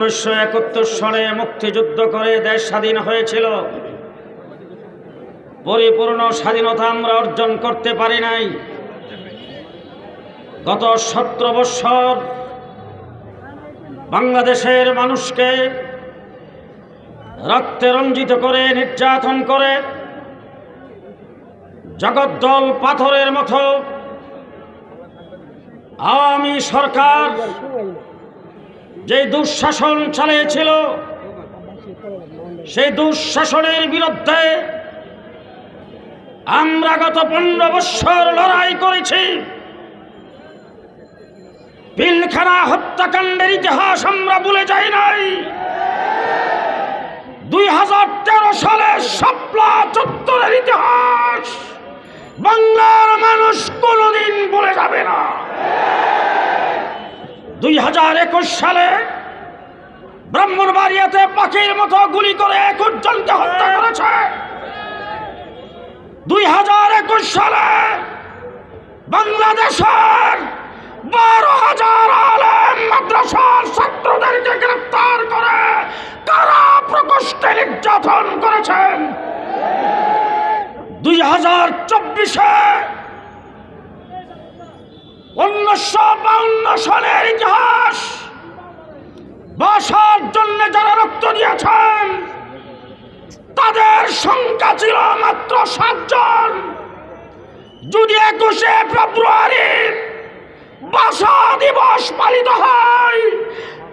উনিশশো একাত্তর সালে মুক্তিযুদ্ধ করে দেশ স্বাধীন হয়েছিল। পরিপূর্ণ স্বাধীনতা আমরা অর্জন করতে পারি নাই। গত সতেরো বৎসর বাংলাদেশের মানুষকে রক্তে রঞ্জিত করে, নির্যাতন করে, জগদ্দল পাথরের মতো আওয়ামী সরকার যে দুঃশাসন চালিয়েছিল, সেই দুঃশাসনের বিরুদ্ধে আমরা গত পনেরো বৎসর লড়াই করেছি। পিলখানা হত্যাকাণ্ডের ইতিহাস আমরা ভুলে যাই নাই। দুই হাজার তেরো সালে শাপলা চত্বরের ইতিহাস, বাংলার মানুষ কোনোদিন ভুলে যাবে না। দুই হাজার একুশ সালে ব্রাহ্মণবাড়িয়াতে পাখির মতো গুলি করে একুশ জনকে হত্যা করেছে। দুই হাজার একুশ সালে বাংলাদেশের বারো হাজার আলেম মাদ্রাসার ছাত্রদেরকে গ্রেফতার করে কারা প্রকোষ্ঠে নির্যাতন করেছেন? দুই হাজার চব্বিশে উনিশশো বাউন্ন সালের ইতিহাস বাসার জন্য যারা রক্ত দিয়েছেন, তাদের সংখ্যা ছিল মাত্র সাতজন। যদি একুশে ফেব্রুয়ারি ভাষা দিবস পালিত হয়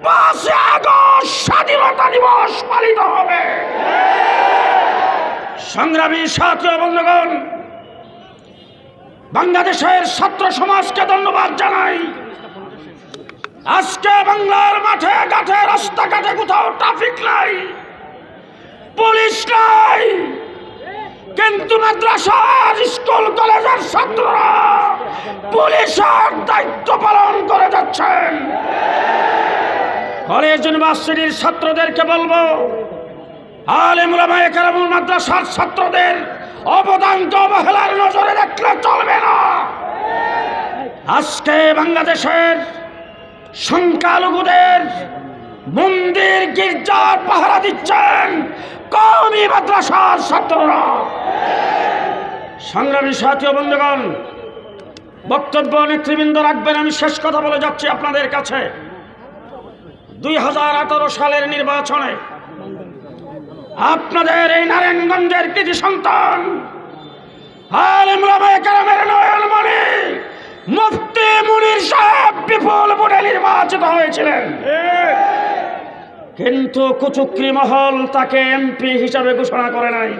পাঁচে আগস্ট স্বাধীনতা দিবস পালিত হবে। সংগ্রামী সাথী বন্ধুগণ বাংলাদেশের ছাত্র সমাজকে ধন্যবাদ জানাই। আজকে বাংলার মাঠে, ঘাটে, রাস্তাঘাটে কোথাও ট্রাফিক নাই। পুলিশ নাই। কিন্তু মাদ্রাসার, স্কুল, কলেজের ছাত্ররা পুলিশের দায়িত্ব পালন করে যাচ্ছেন। কলেজ ইউনিভার্সিটির ছাত্রদেরকে বলব আলেমুলামায় কারামুল মাদ্রাসার ছাত্রদের অবদানকে অবহেলার নজরে দেখলে চলবে না। আজকে বাংলাদেশের সংখ্যালঘুদের মন্দির গির্জার পাহারা দিচ্ছেন কওমি মাদ্রাসার ছাত্ররা। সংগ্রামী সাথী বন্ধুগণ, বক্তব্য নেতৃবৃন্দ রাখবেন, আমি শেষ কথা বলে যাচ্ছি আপনাদের কাছে। দুই হাজার আঠারো সালের নির্বাচনে আপনাদের এই নারায়ণগঞ্জের কৃতি সন্তান মুফতি মুনির সাহেব বিপুল ভোটে নির্বাচিত হয়েছিলেন। কিন্তু কুচুক্রি মহল তাকে এমপি হিসাবে ঘোষণা করে নাই।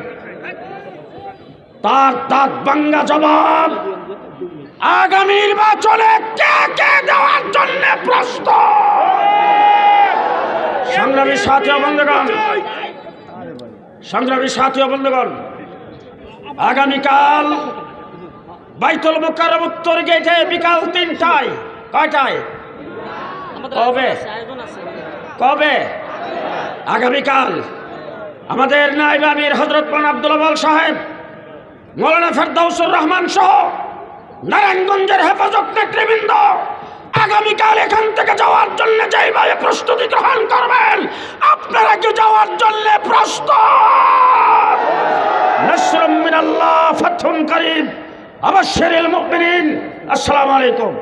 তার দাঁত বাঙ্গা জবাব, আগামী নির্বাচনে কে কে দেওয়ার জন্য প্রস্তুত? সংগ্রামী সাথী বন্ধুগণ সংগ্রামী সাথী বন্ধুগণ আগামীকাল বাইতুল মুকাররম উত্তর গেটে বিকাল তিনটায় কয়টায়? কবে? কবে? আগামীকাল আমাদের নাইব আমির আব্দুল আবাল সাহেব মৌলানা ফেরদাউসুর রহমান সহ নারায়ণগঞ্জের হেফাজত নেতৃবৃন্দ আগামীকাল এখান থেকে যাওয়ার জন্য যেইভাবে প্রস্তুতি গ্রহণ করবেন, আপনারা কি যাওয়ার জন্য প্রস্তুত? নসরুম মিনাল্লাহ, ফাতহুন করিম আবাশশিরিল মুমিনিন। আসসালামু আলাইকুম।